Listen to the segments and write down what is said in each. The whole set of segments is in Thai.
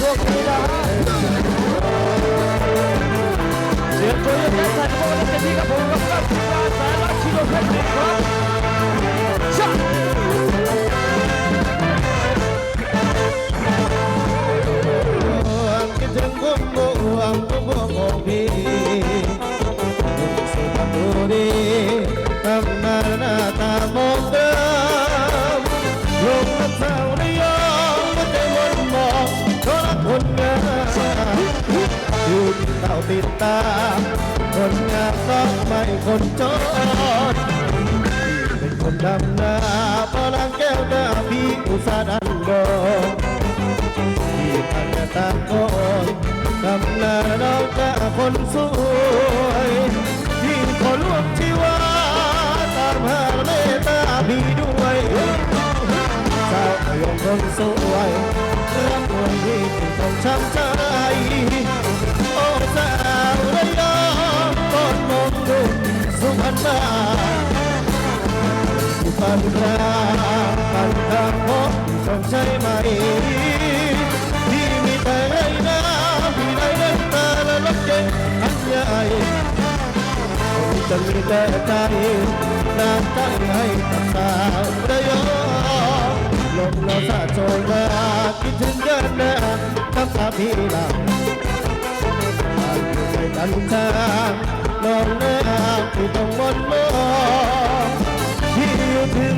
ช่วงนี้นะฮะเสีย อยู่ที่เต่าติดตามคนงามต้องไม่คนจนเป็นคนดำนาพลังแก้วหน้าพี่อุตสาหดันดงที่พันตามคนดำนาน้องกะคนสวยที่คนร่วมชีวาตามหาเมตตาพี่ด้วยสาวพยงคนสวย ใช่ไหมพี่มีแต่ไอ้น้ำพี่ได้เดินตาและรถเก๋งคันใหญ่จะมีแต่ใจน้ำใจให้กับสาวระยองลมเราสาดโชยมาคิดถึงกันนะน้ำตาพี่หลังในกันทางลองน้ำที่ต้องมนมองที่อยู่ถึง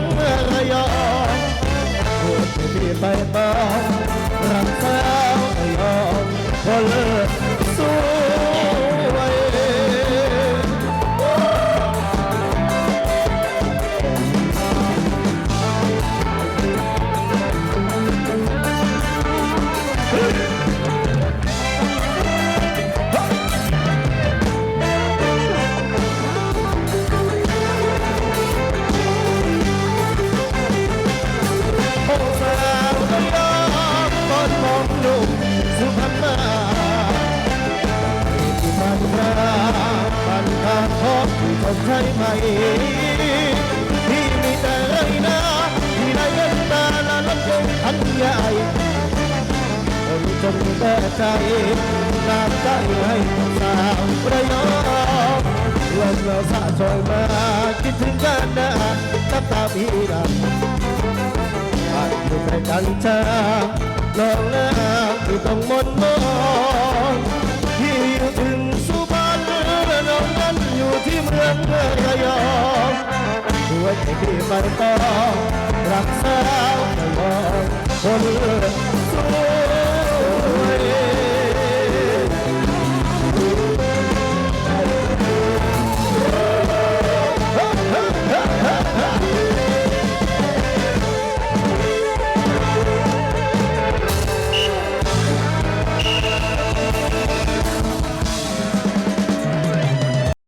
ที่เมืองระยองพูดให้พี่ไปบ้างรักสาวระยองพอเลย องที่ต้องใช้ไหมที่มีแต่ไรนะที่ได้เงินตาละรถเก๋งคันใหญ่คนจนแต่ใจน้ำใจให้สาวระยองวันเราสาชอยมาคิดถึงกันนะน้ำตาพี่ดำบ้านอยู่ใกล้กันช้าลองน้ำที่ต้องมนมอง ที่เมืองระ